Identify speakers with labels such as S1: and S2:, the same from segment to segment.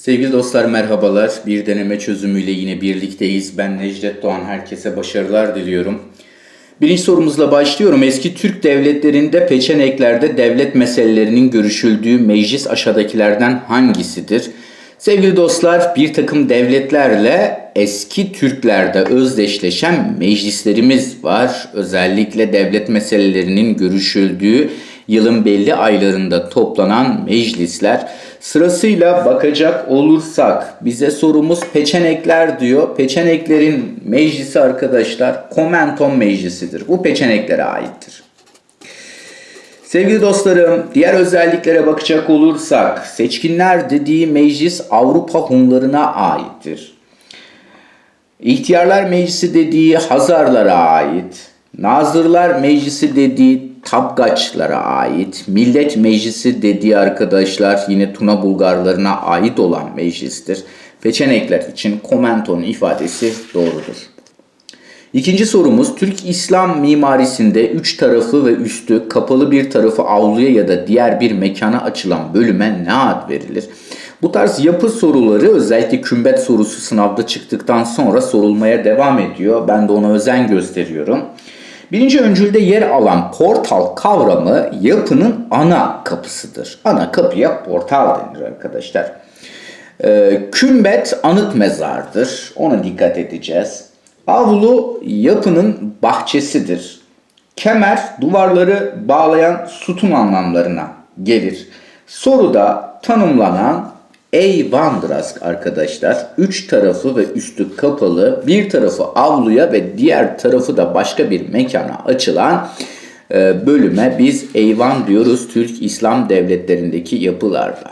S1: Sevgili dostlar merhabalar. Bir deneme çözümüyle yine birlikteyiz. Ben Necdet Doğan. Herkese başarılar diliyorum. Birinci sorumuzla başlıyorum. Eski Türk devletlerinde peçeneklerde devlet meselelerinin görüşüldüğü meclis aşağıdakilerden hangisidir? Sevgili dostlar bir takım devletlerle eski Türklerde özdeşleşen meclislerimiz var. Özellikle devlet meselelerinin görüşüldüğü yılın belli aylarında toplanan meclisler. Sırasıyla bakacak olursak bize sorumuz peçenekler diyor. Peçeneklerin meclisi arkadaşlar Komenton Meclisi'dir. Bu peçeneklere aittir. Sevgili dostlarım, diğer özelliklere bakacak olursak, seçkinler dediği meclis Avrupa Hunlarına aittir. İhtiyarlar Meclisi dediği Hazarlara ait. Nazırlar Meclisi dediği Tabgaçlara ait. Millet Meclisi dediği arkadaşlar yine Tuna Bulgarlarına ait olan meclistir. Peçenekler için komentonun ifadesi doğrudur. İkinci sorumuz Türk İslam mimarisinde üç tarafı ve üstü kapalı bir tarafı avluya ya da diğer bir mekana açılan bölüme ne ad verilir? Bu tarz yapı soruları özellikle kümbet sorusu sınavda çıktıktan sonra sorulmaya devam ediyor. Ben de ona özen gösteriyorum. Birinci öncülde yer alan portal kavramı yapının ana kapısıdır. Ana kapıya portal denir arkadaşlar. Ee, kümbet anıt mezardır. Ona dikkat edeceğiz. Avlu yapının bahçesidir. Kemer duvarları bağlayan sütun anlamlarına gelir. Soruda tanımlanan eyvandır arkadaşlar. Üç tarafı ve üstü kapalı, bir tarafı avluya ve diğer tarafı da başka bir mekana açılan e, bölüme biz eyvan diyoruz Türk İslam devletlerindeki yapılarda.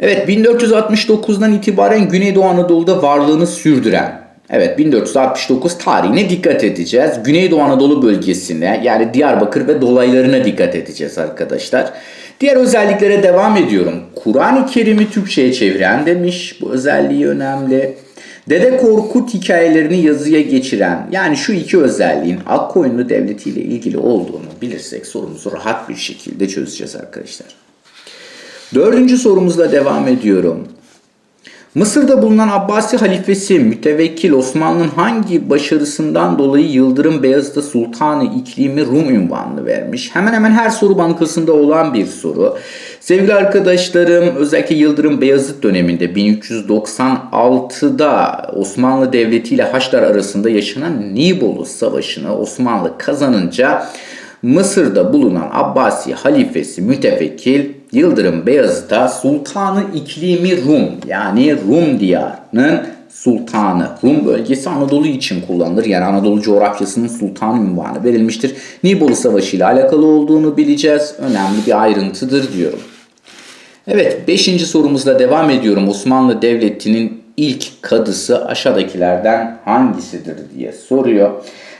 S1: Evet 1469'dan itibaren Güneydoğu Anadolu'da varlığını sürdüren Evet 1469 tarihine dikkat edeceğiz. Güneydoğu Anadolu bölgesine yani Diyarbakır ve dolaylarına dikkat edeceğiz arkadaşlar. Diğer özelliklere devam ediyorum. Kur'an-ı Kerim'i Türkçe'ye çeviren demiş. Bu özelliği önemli. Dede Korkut hikayelerini yazıya geçiren yani şu iki özelliğin Akkoyunlu Devleti ile ilgili olduğunu bilirsek sorumuzu rahat bir şekilde çözeceğiz arkadaşlar. Dördüncü sorumuzla devam ediyorum. Mısır'da bulunan Abbasi halifesi mütevekkil Osmanlı'nın hangi başarısından dolayı Yıldırım Beyazıt'a Sultanı İklimi Rum ünvanını vermiş? Hemen hemen her soru bankasında olan bir soru. Sevgili arkadaşlarım özellikle Yıldırım Beyazıt döneminde 1396'da Osmanlı Devleti ile Haçlar arasında yaşanan Nibolu Savaşı'nı Osmanlı kazanınca Mısır'da bulunan Abbasi halifesi mütefekkil Yıldırım Beyazıt'a Sultanı İklimi Rum yani Rum diyarının sultanı. Rum bölgesi Anadolu için kullanılır. Yani Anadolu coğrafyasının sultanı ünvanı verilmiştir. Nibolu Savaşı ile alakalı olduğunu bileceğiz. Önemli bir ayrıntıdır diyorum. Evet 5. sorumuzla devam ediyorum. Osmanlı Devleti'nin ilk kadısı aşağıdakilerden hangisidir diye soruyor.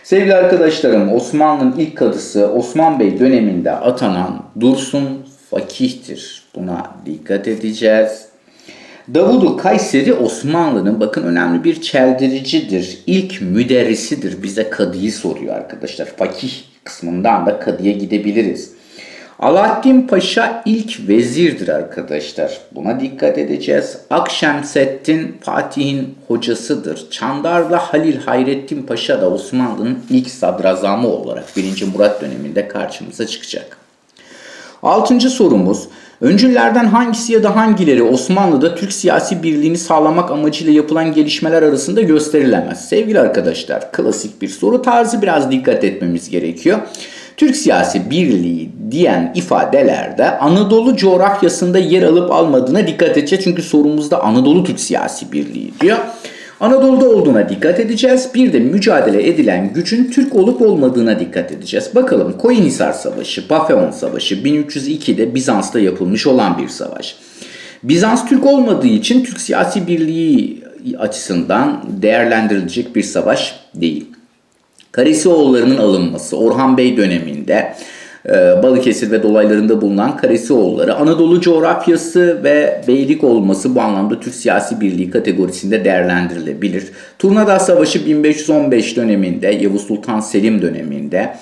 S1: Sevgili arkadaşlarım Osmanlı'nın ilk kadısı Osman Bey döneminde atanan Dursun Fakih'tir. Buna dikkat edeceğiz. Davudu Kayseri Osmanlı'nın bakın önemli bir çeldiricidir. İlk müderrisidir. Bize kadıyı soruyor arkadaşlar. Fakih kısmından da kadıya gidebiliriz. Alaaddin Paşa ilk vezirdir arkadaşlar. Buna dikkat edeceğiz. Akşemseddin Fatih'in hocasıdır. Çandarlı Halil Hayrettin Paşa da Osmanlı'nın ilk sadrazamı olarak 1. Murat döneminde karşımıza çıkacak. Altıncı sorumuz. Öncüllerden hangisi ya da hangileri Osmanlı'da Türk siyasi birliğini sağlamak amacıyla yapılan gelişmeler arasında gösterilemez? Sevgili arkadaşlar klasik bir soru tarzı biraz dikkat etmemiz gerekiyor. Türk siyasi birliği diyen ifadelerde Anadolu coğrafyasında yer alıp almadığına dikkat edeceğiz. Çünkü sorumuzda Anadolu Türk siyasi birliği diyor. Anadolu'da olduğuna dikkat edeceğiz. Bir de mücadele edilen gücün Türk olup olmadığına dikkat edeceğiz. Bakalım Koyunhisar Savaşı, Bafeon Savaşı 1302'de Bizans'ta yapılmış olan bir savaş. Bizans Türk olmadığı için Türk siyasi birliği açısından değerlendirilecek bir savaş değil. Karasioğullarının alınması Orhan Bey döneminde Balıkesir ve dolaylarında bulunan Karasioğulları Anadolu coğrafyası ve beylik olması bu anlamda Türk siyasi birliği kategorisinde değerlendirilebilir. Turnada Savaşı 1515 döneminde Yavuz Sultan Selim döneminde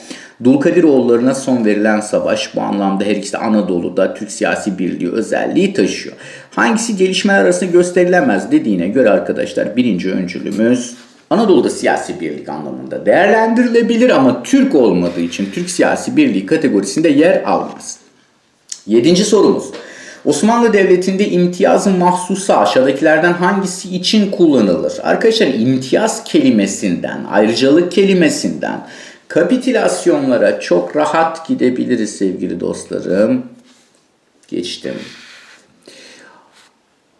S1: Dulkadiroğullarına son verilen savaş bu anlamda her ikisi Anadolu'da Türk siyasi birliği özelliği taşıyor. Hangisi gelişmeler arasında gösterilemez dediğine göre arkadaşlar birinci öncülümüz Anadolu'da siyasi birlik anlamında değerlendirilebilir ama Türk olmadığı için Türk siyasi birliği kategorisinde yer almaz. Yedinci sorumuz. Osmanlı Devleti'nde imtiyaz-ı mahsusa aşağıdakilerden hangisi için kullanılır? Arkadaşlar imtiyaz kelimesinden, ayrıcalık kelimesinden kapitülasyonlara çok rahat gidebiliriz sevgili dostlarım. Geçtim.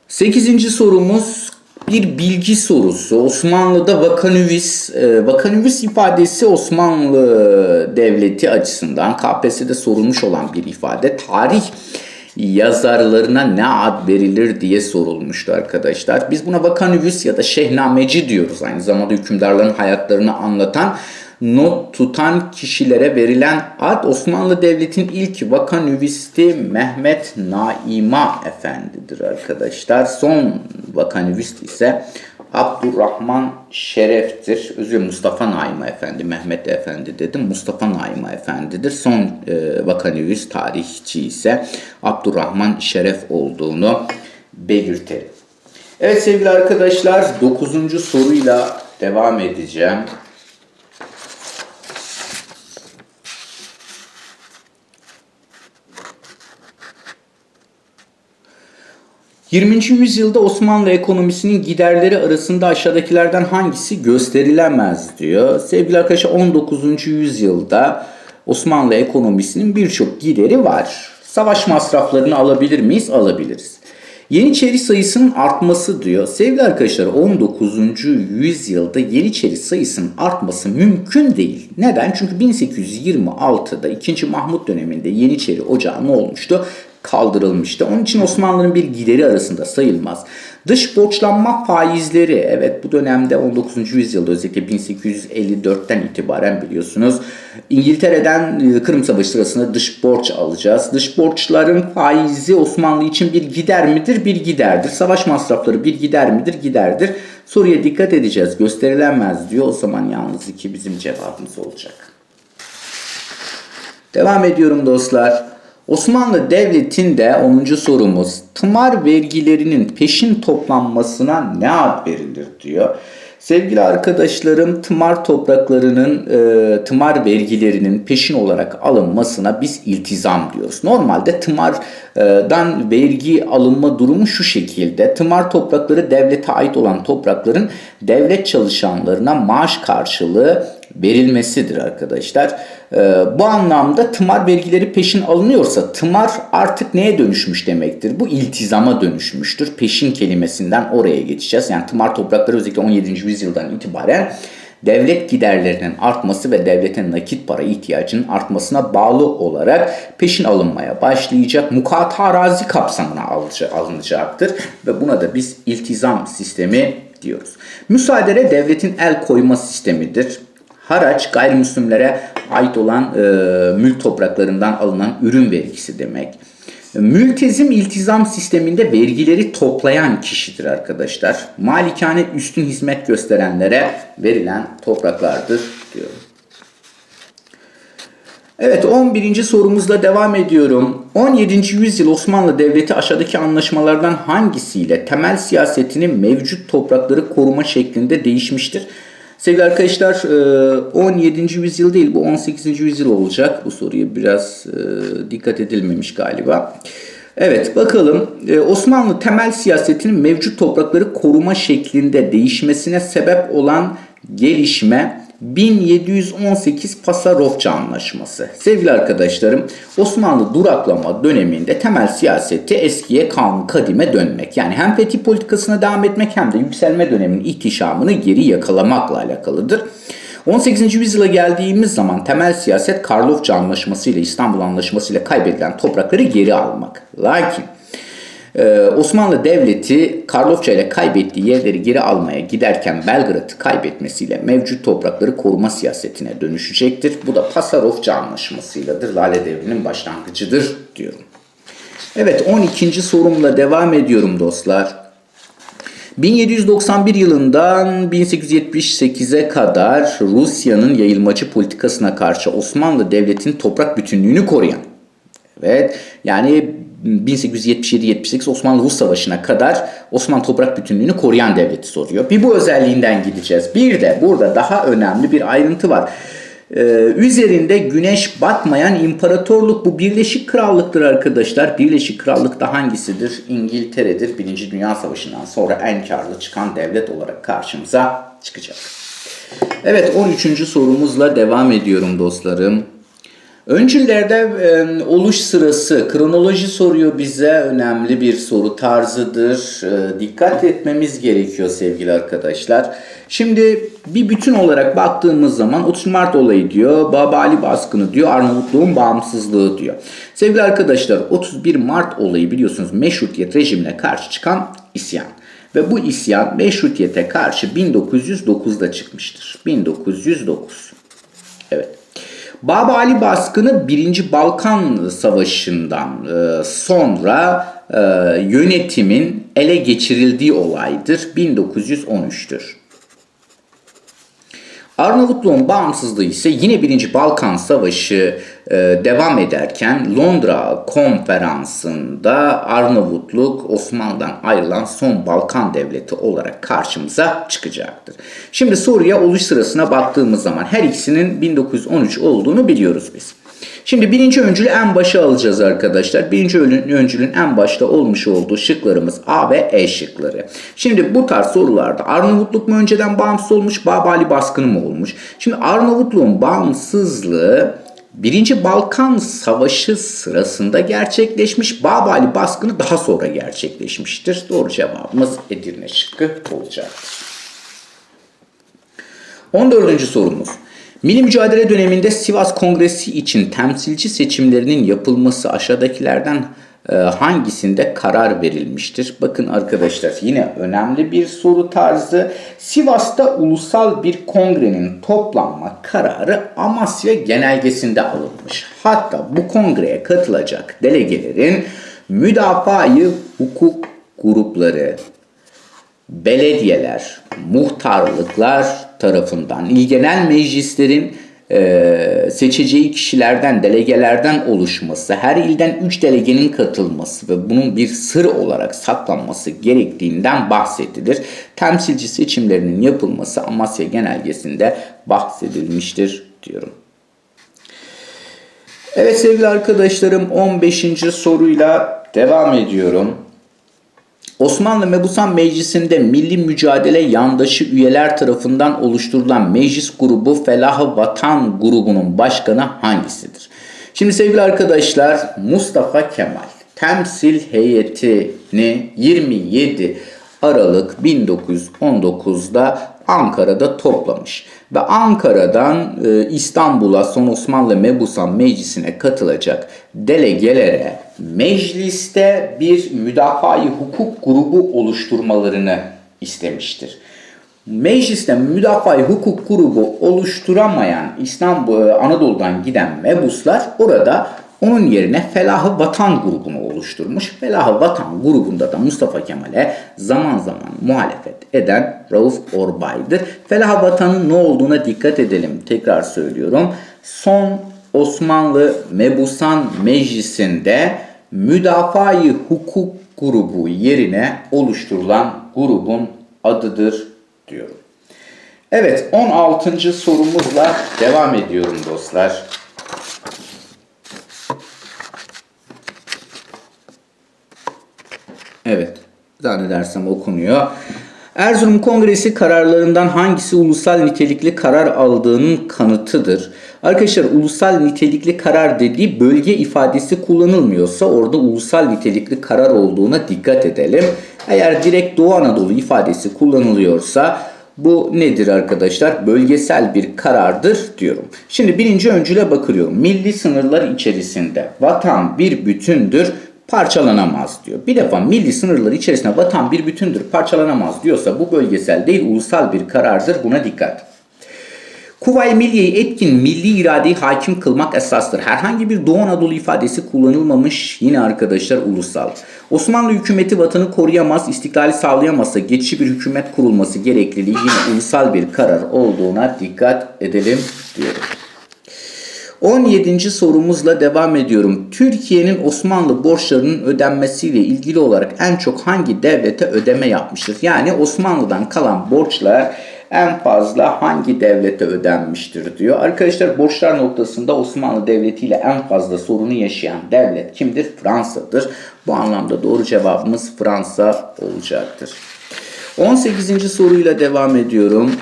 S1: Sekizinci sorumuz bir bilgi sorusu. Osmanlı'da vakanüvis, e, vakanüvis ifadesi Osmanlı Devleti açısından KPSS'de sorulmuş olan bir ifade. Tarih yazarlarına ne ad verilir diye sorulmuştu arkadaşlar. Biz buna vakanüvis ya da şehnameci diyoruz. Aynı zamanda hükümdarların hayatlarını anlatan not tutan kişilere verilen ad Osmanlı Devleti'nin ilk vakanüvisti Mehmet Naima Efendi'dir arkadaşlar. Son vakanüvist ise Abdurrahman Şeref'tir. Özür Mustafa Naima Efendi, Mehmet Efendi dedim. Mustafa Naima Efendi'dir. Son e, vakanüvist tarihçi ise Abdurrahman Şeref olduğunu belirtelim. Evet sevgili arkadaşlar 9. soruyla devam edeceğim. 20. yüzyılda Osmanlı ekonomisinin giderleri arasında aşağıdakilerden hangisi gösterilemez diyor. Sevgili arkadaşlar 19. yüzyılda Osmanlı ekonomisinin birçok gideri var. Savaş masraflarını alabilir miyiz? Alabiliriz. Yeniçeri sayısının artması diyor. Sevgili arkadaşlar 19. yüzyılda Yeniçeri sayısının artması mümkün değil. Neden? Çünkü 1826'da 2. Mahmut döneminde Yeniçeri Ocağı ne olmuştu? Kaldırılmıştı. Onun için Osmanlı'nın bir gideri arasında sayılmaz. Dış borçlanma faizleri evet bu dönemde 19. yüzyılda özellikle 1854'ten itibaren biliyorsunuz İngiltere'den e, Kırım Savaşı sırasında dış borç alacağız. Dış borçların faizi Osmanlı için bir gider midir? Bir giderdir. Savaş masrafları bir gider midir? Giderdir. Soruya dikkat edeceğiz. Gösterilemez diyor. O zaman yalnız iki bizim cevabımız olacak. Devam ediyorum dostlar. Osmanlı Devleti'nde 10. sorumuz tımar vergilerinin peşin toplanmasına ne ad verilir diyor. Sevgili arkadaşlarım tımar topraklarının e, tımar vergilerinin peşin olarak alınmasına biz iltizam diyoruz. Normalde tımardan vergi alınma durumu şu şekilde. Tımar toprakları devlete ait olan toprakların devlet çalışanlarına maaş karşılığı verilmesidir arkadaşlar. Ee, bu anlamda tımar vergileri peşin alınıyorsa tımar artık neye dönüşmüş demektir? Bu iltizama dönüşmüştür. Peşin kelimesinden oraya geçeceğiz. Yani tımar toprakları özellikle 17. yüzyıldan itibaren devlet giderlerinin artması ve devletin nakit para ihtiyacının artmasına bağlı olarak peşin alınmaya başlayacak. Mukata arazi kapsamına alınacaktır ve buna da biz iltizam sistemi diyoruz. Müsaadele devletin el koyma sistemidir. Haraç gayrimüslimlere ait olan e, mülk topraklarından alınan ürün vergisi demek. Mültezim iltizam sisteminde vergileri toplayan kişidir arkadaşlar. Malikane üstün hizmet gösterenlere verilen topraklardır diyor. Evet 11. sorumuzla devam ediyorum. 17. yüzyıl Osmanlı Devleti aşağıdaki anlaşmalardan hangisiyle temel siyasetini mevcut toprakları koruma şeklinde değişmiştir? Sevgili arkadaşlar 17. E, yüzyıl değil bu 18. yüzyıl olacak. Bu soruya biraz e, dikkat edilmemiş galiba. Evet bakalım e, Osmanlı temel siyasetinin mevcut toprakları koruma şeklinde değişmesine sebep olan gelişme 1718 Pasarofça Anlaşması. Sevgili arkadaşlarım, Osmanlı duraklama döneminde temel siyaseti eskiye kanun kadime dönmek. Yani hem fetih politikasına devam etmek hem de yükselme döneminin ihtişamını geri yakalamakla alakalıdır. 18. yüzyıla geldiğimiz zaman temel siyaset Karlofça Anlaşması ile İstanbul Anlaşması ile kaybedilen toprakları geri almak. Lakin ee, Osmanlı Devleti Karlofça ile kaybettiği yerleri geri almaya giderken Belgrad'ı kaybetmesiyle mevcut toprakları koruma siyasetine dönüşecektir. Bu da Pasarofça anlaşmasıyladır. Lale Devri'nin başlangıcıdır diyorum. Evet 12. sorumla devam ediyorum dostlar. 1791 yılından 1878'e kadar Rusya'nın yayılmacı politikasına karşı Osmanlı Devleti'nin toprak bütünlüğünü koruyan Evet yani 1877-78 Osmanlı-Rus Savaşı'na kadar Osmanlı toprak bütünlüğünü koruyan devleti soruyor. Bir bu özelliğinden gideceğiz. Bir de burada daha önemli bir ayrıntı var. Ee, üzerinde güneş batmayan imparatorluk bu Birleşik Krallık'tır arkadaşlar. Birleşik Krallık da hangisidir? İngiltere'dir. Birinci Dünya Savaşı'ndan sonra en karlı çıkan devlet olarak karşımıza çıkacak. Evet 13. sorumuzla devam ediyorum dostlarım. Öncüllerde e, oluş sırası, kronoloji soruyor bize. Önemli bir soru tarzıdır. E, dikkat etmemiz gerekiyor sevgili arkadaşlar. Şimdi bir bütün olarak baktığımız zaman 30 Mart olayı diyor, Baba Ali baskını diyor, Arnavutluğun bağımsızlığı diyor. Sevgili arkadaşlar 31 Mart olayı biliyorsunuz meşrutiyet rejimine karşı çıkan isyan. Ve bu isyan meşrutiyete karşı 1909'da çıkmıştır. 1909. Evet. Baba Ali baskını 1. Balkan Savaşı'ndan e, sonra e, yönetimin ele geçirildiği olaydır. 1913'tür. Arnavutluğun bağımsızlığı ise yine 1. Balkan Savaşı e, devam ederken Londra konferansında Arnavutluk Osmanlı'dan ayrılan son Balkan devleti olarak karşımıza çıkacaktır. Şimdi soruya oluş sırasına baktığımız zaman her ikisinin 1913 olduğunu biliyoruz biz. Şimdi birinci öncülü en başa alacağız arkadaşlar. Birinci öncülün en başta olmuş olduğu şıklarımız A ve E şıkları. Şimdi bu tarz sorularda Arnavutluk mu önceden bağımsız olmuş, Babali baskını mı olmuş? Şimdi Arnavutluğun bağımsızlığı Birinci Balkan Savaşı sırasında gerçekleşmiş. Babali baskını daha sonra gerçekleşmiştir. Doğru cevabımız Edirne şıkkı olacaktır. 14. sorumuz. Milli mücadele döneminde Sivas Kongresi için temsilci seçimlerinin yapılması aşağıdakilerden e, hangisinde karar verilmiştir? Bakın arkadaşlar yine önemli bir soru tarzı. Sivas'ta ulusal bir kongrenin toplanma kararı Amasya genelgesinde alınmış. Hatta bu kongreye katılacak delegelerin müdafaa-i hukuk grupları, belediyeler, muhtarlıklar tarafından il genel meclislerin e, seçeceği kişilerden, delegelerden oluşması, her ilden 3 delegenin katılması ve bunun bir sır olarak saklanması gerektiğinden bahsedilir. Temsilci seçimlerinin yapılması Amasya Genelgesi'nde bahsedilmiştir diyorum. Evet sevgili arkadaşlarım 15. soruyla devam ediyorum. Osmanlı Mebusan Meclisi'nde milli mücadele yandaşı üyeler tarafından oluşturulan meclis grubu Felah Vatan grubunun başkanı hangisidir? Şimdi sevgili arkadaşlar Mustafa Kemal temsil heyetini 27 Aralık 1919'da Ankara'da toplamış ve Ankara'dan e, İstanbul'a son Osmanlı Mebusan Meclisi'ne katılacak delegelere mecliste bir müdafaa hukuk grubu oluşturmalarını istemiştir. Mecliste müdafaa hukuk grubu oluşturamayan İstanbul Anadolu'dan giden mebuslar orada onun yerine Felahı Vatan grubunu oluşturmuş. Felahı Vatan grubunda da Mustafa Kemal'e zaman zaman muhalefet eden Rauf Orbay'dır. Felahı Vatan'ın ne olduğuna dikkat edelim. Tekrar söylüyorum. Son Osmanlı Mebusan Meclisi'nde müdafaa hukuk grubu yerine oluşturulan grubun adıdır diyorum. Evet 16. sorumuzla devam ediyorum dostlar. Evet. Zannedersem okunuyor. Erzurum Kongresi kararlarından hangisi ulusal nitelikli karar aldığının kanıtıdır? Arkadaşlar ulusal nitelikli karar dediği bölge ifadesi kullanılmıyorsa orada ulusal nitelikli karar olduğuna dikkat edelim. Eğer direkt Doğu Anadolu ifadesi kullanılıyorsa bu nedir arkadaşlar? Bölgesel bir karardır diyorum. Şimdi birinci öncüle bakıyorum. Milli sınırlar içerisinde vatan bir bütündür parçalanamaz diyor. Bir defa milli sınırlar içerisinde vatan bir bütündür parçalanamaz diyorsa bu bölgesel değil ulusal bir karardır buna dikkat. Kuvayi Milliye'yi etkin milli iradeyi hakim kılmak esastır. Herhangi bir Doğu Anadolu ifadesi kullanılmamış yine arkadaşlar ulusal. Osmanlı hükümeti vatanı koruyamaz, istiklali sağlayamazsa geçici bir hükümet kurulması gerekliliği yine ulusal bir karar olduğuna dikkat edelim diyorum. 17. sorumuzla devam ediyorum. Türkiye'nin Osmanlı borçlarının ödenmesiyle ilgili olarak en çok hangi devlete ödeme yapmıştır? Yani Osmanlı'dan kalan borçlar en fazla hangi devlete ödenmiştir diyor. Arkadaşlar borçlar noktasında Osmanlı Devleti ile en fazla sorunu yaşayan devlet kimdir? Fransa'dır. Bu anlamda doğru cevabımız Fransa olacaktır. 18. soruyla devam ediyorum.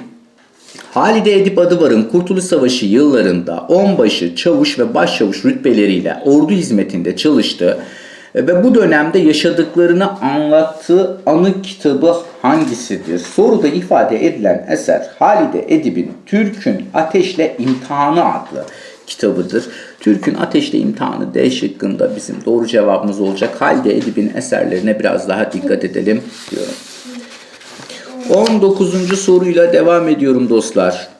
S1: Halide Edip Adıvar'ın Kurtuluş Savaşı yıllarında onbaşı, çavuş ve başçavuş rütbeleriyle ordu hizmetinde çalıştı ve bu dönemde yaşadıklarını anlattığı anı kitabı hangisidir? Soruda ifade edilen eser Halide Edip'in Türk'ün Ateşle İmtihanı adlı kitabıdır. Türk'ün Ateşle İmtihanı D şıkkında bizim doğru cevabımız olacak. Halide Edip'in eserlerine biraz daha dikkat edelim diyorum. 19. soruyla devam ediyorum dostlar.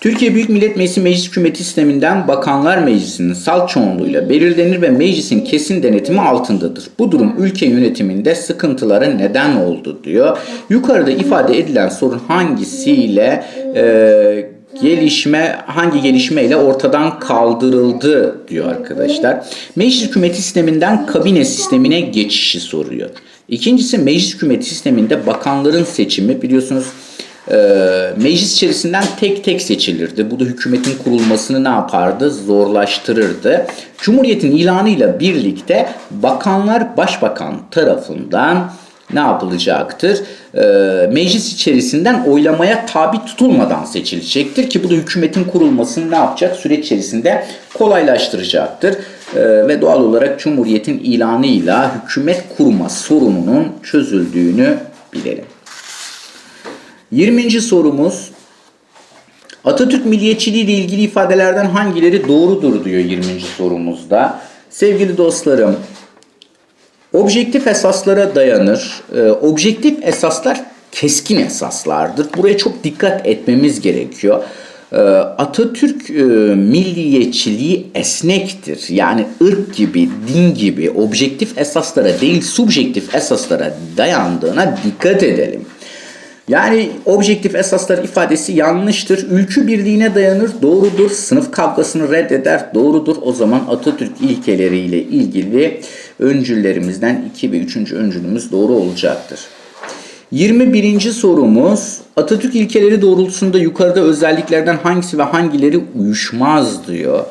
S1: Türkiye Büyük Millet Meclisi meclis hükümeti sisteminden Bakanlar Meclisi'nin salt çoğunluğuyla belirlenir ve meclisin kesin denetimi altındadır. Bu durum ülke yönetiminde sıkıntılara neden oldu diyor. Yukarıda ifade edilen sorun hangisiyle e, gelişme hangi gelişmeyle ortadan kaldırıldı diyor arkadaşlar. Meclis hükümeti sisteminden kabine sistemine geçişi soruyor. İkincisi meclis hükümeti sisteminde bakanların seçimi biliyorsunuz e, meclis içerisinden tek tek seçilirdi. Bu da hükümetin kurulmasını ne yapardı? Zorlaştırırdı. Cumhuriyetin ilanıyla birlikte bakanlar başbakan tarafından ne yapılacaktır? E, meclis içerisinden oylamaya tabi tutulmadan seçilecektir ki bu da hükümetin kurulmasını ne yapacak? Süreç içerisinde kolaylaştıracaktır. E, ve doğal olarak Cumhuriyet'in ilanıyla hükümet kurma sorununun çözüldüğünü bilelim. 20. sorumuz Atatürk milliyetçiliği ile ilgili ifadelerden hangileri doğrudur diyor 20. sorumuzda. Sevgili dostlarım, objektif esaslara dayanır. Ee, objektif esaslar keskin esaslardır. Buraya çok dikkat etmemiz gerekiyor. Ee, Atatürk e, milliyetçiliği esnektir. Yani ırk gibi, din gibi objektif esaslara değil subjektif esaslara dayandığına dikkat edelim. Yani objektif esaslar ifadesi yanlıştır. Ülkü birliğine dayanır, doğrudur. Sınıf kavgasını reddeder, doğrudur. O zaman Atatürk ilkeleriyle ilgili öncüllerimizden 2 ve 3. öncülümüz doğru olacaktır. 21. sorumuz Atatürk ilkeleri doğrultusunda yukarıda özelliklerden hangisi ve hangileri uyuşmaz diyor.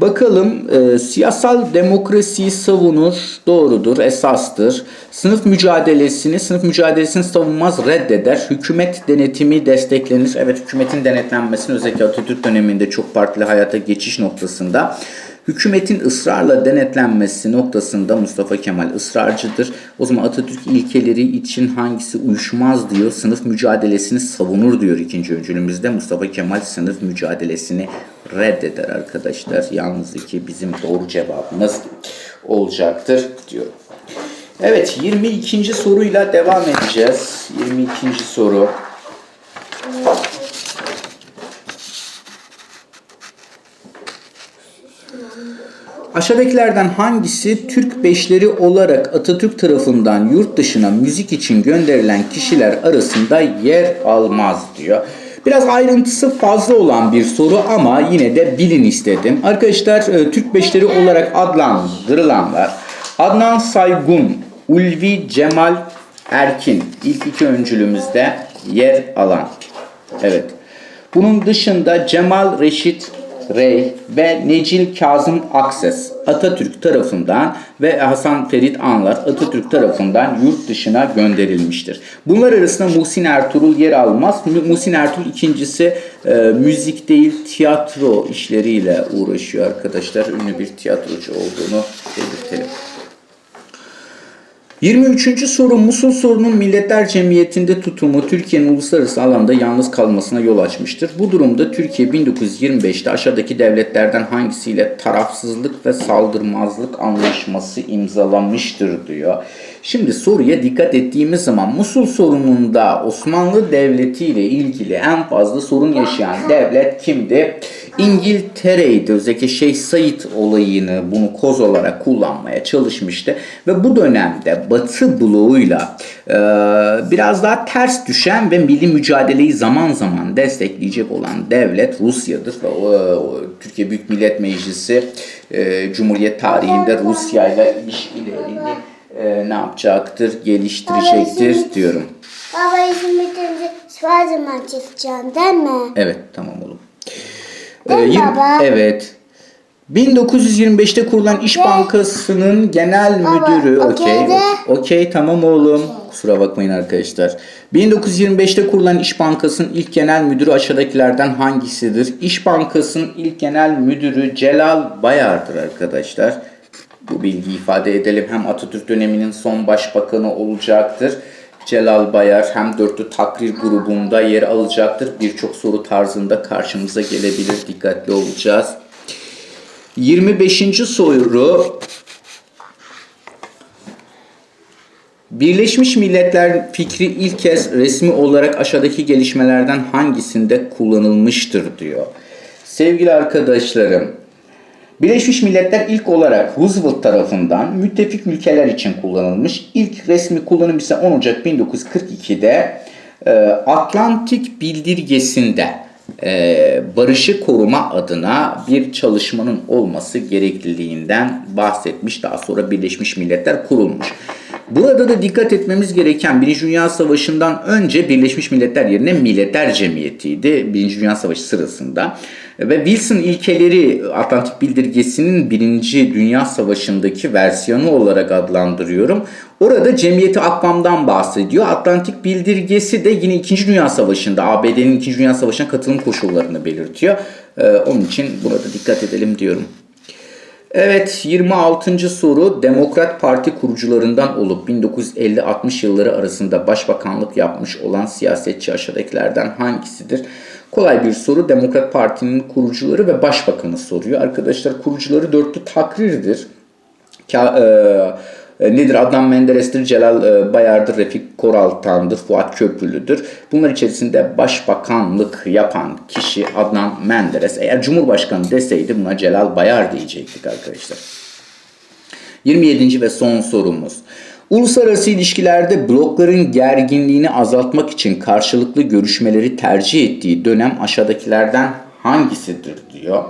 S1: Bakalım e, siyasal demokrasiyi savunur, doğrudur, esastır. Sınıf mücadelesini, sınıf mücadelesini savunmaz, reddeder. Hükümet denetimi desteklenir. Evet hükümetin denetlenmesini özellikle Atatürk döneminde çok partili hayata geçiş noktasında Hükümetin ısrarla denetlenmesi noktasında Mustafa Kemal ısrarcıdır. O zaman Atatürk ilkeleri için hangisi uyuşmaz diyor. Sınıf mücadelesini savunur diyor ikinci öncülümüzde. Mustafa Kemal sınıf mücadelesini reddeder arkadaşlar. Yalnız ki bizim doğru cevabımız olacaktır diyor. Evet 22. soruyla devam edeceğiz. 22. soru. Aşağıdakilerden hangisi Türk beşleri olarak Atatürk tarafından yurt dışına müzik için gönderilen kişiler arasında yer almaz diyor. Biraz ayrıntısı fazla olan bir soru ama yine de bilin istedim. Arkadaşlar e, Türk beşleri olarak adlandırılanlar Adnan Saygun, Ulvi Cemal Erkin ilk iki öncülümüzde yer alan. Evet. Bunun dışında Cemal Reşit Rey ve Necil Kazım Akses Atatürk tarafından ve Hasan Ferit Anlar Atatürk tarafından yurt dışına gönderilmiştir. Bunlar arasında Muhsin Ertuğrul yer almaz. Muhsin Ertuğrul ikincisi e, müzik değil tiyatro işleriyle uğraşıyor arkadaşlar. Ünlü bir tiyatrocu olduğunu. 23. soru Musul sorunun Milletler Cemiyeti'nde tutumu Türkiye'nin uluslararası alanda yalnız kalmasına yol açmıştır. Bu durumda Türkiye 1925'te aşağıdaki devletlerden hangisiyle tarafsızlık ve saldırmazlık anlaşması imzalamıştır diyor. Şimdi soruya dikkat ettiğimiz zaman Musul sorununda Osmanlı Devleti ile ilgili en fazla sorun yaşayan devlet kimdi? İngiltere'ydi. Özellikle Şeyh Said olayını bunu koz olarak kullanmaya çalışmıştı. Ve bu dönemde Batı bloğuyla e, biraz daha ters düşen ve milli mücadeleyi zaman zaman destekleyecek olan devlet Rusya'dır. O Türkiye Büyük Millet Meclisi e, Cumhuriyet tarihinde Rusya ile ilişkilerini e, ne yapacaktır? Geliştirecektir diyorum.
S2: Baba işin bitince Spiderman çekeceksin değil mi?
S1: Evet tamam oğlum.
S2: Değil
S1: yirmi-
S2: baba?
S1: Evet. 1925'te kurulan İş Bankası'nın genel
S2: Baba,
S1: müdürü
S2: okey
S1: okey. tamam oğlum. Kusura bakmayın arkadaşlar. 1925'te kurulan İş Bankası'nın ilk genel müdürü aşağıdakilerden hangisidir? İş Bankası'nın ilk genel müdürü Celal Bayar'dır arkadaşlar. Bu bilgiyi ifade edelim. Hem Atatürk döneminin son başbakanı olacaktır. Celal Bayar hem dörtlü takrir grubunda yer alacaktır. Birçok soru tarzında karşımıza gelebilir. Dikkatli olacağız. 25. soru Birleşmiş Milletler fikri ilk kez resmi olarak aşağıdaki gelişmelerden hangisinde kullanılmıştır diyor. Sevgili arkadaşlarım, Birleşmiş Milletler ilk olarak Roosevelt tarafından müttefik ülkeler için kullanılmış. İlk resmi kullanım ise 10 Ocak 1942'de e, Atlantik Bildirgesi'nde e, barışı koruma adına bir çalışmanın olması gerekliliğinden bahsetmiş. Daha sonra Birleşmiş Milletler kurulmuş. Burada da dikkat etmemiz gereken Birinci Dünya Savaşı'ndan önce Birleşmiş Milletler yerine Milletler Cemiyeti'ydi. Birinci Dünya Savaşı sırasında. Ve Wilson ilkeleri Atlantik Bildirgesi'nin Birinci Dünya Savaşı'ndaki versiyonu olarak adlandırıyorum. Orada Cemiyeti Akvam'dan bahsediyor. Atlantik Bildirgesi de yine İkinci Dünya Savaşı'nda ABD'nin İkinci Dünya Savaşı'na katılım koşullarını belirtiyor. Ee, onun için burada dikkat edelim diyorum. Evet 26. soru Demokrat Parti kurucularından olup 1950-60 yılları arasında başbakanlık yapmış olan siyasetçi aşağıdakilerden hangisidir? Kolay bir soru. Demokrat Parti'nin kurucuları ve başbakanı soruyor. Arkadaşlar kurucuları dörtlü takrirdir. Ka- e, nedir? Adnan Menderes'tir, Celal e, Bayar'dır, Refik Koraltan'dır, Fuat Köprülü'dür. Bunlar içerisinde başbakanlık yapan kişi Adnan Menderes. Eğer Cumhurbaşkanı deseydi buna Celal Bayar diyecektik arkadaşlar. 27. ve son sorumuz. Uluslararası ilişkilerde blokların gerginliğini azaltmak için karşılıklı görüşmeleri tercih ettiği dönem aşağıdakilerden hangisidir diyor.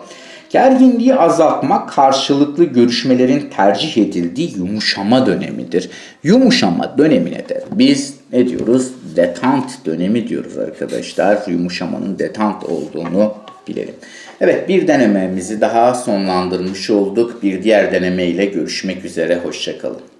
S1: Gerginliği azaltmak karşılıklı görüşmelerin tercih edildiği yumuşama dönemidir. Yumuşama dönemine de biz ne diyoruz? Detant dönemi diyoruz arkadaşlar. Yumuşamanın detant olduğunu bilelim. Evet bir denememizi daha sonlandırmış olduk. Bir diğer denemeyle görüşmek üzere. Hoşçakalın.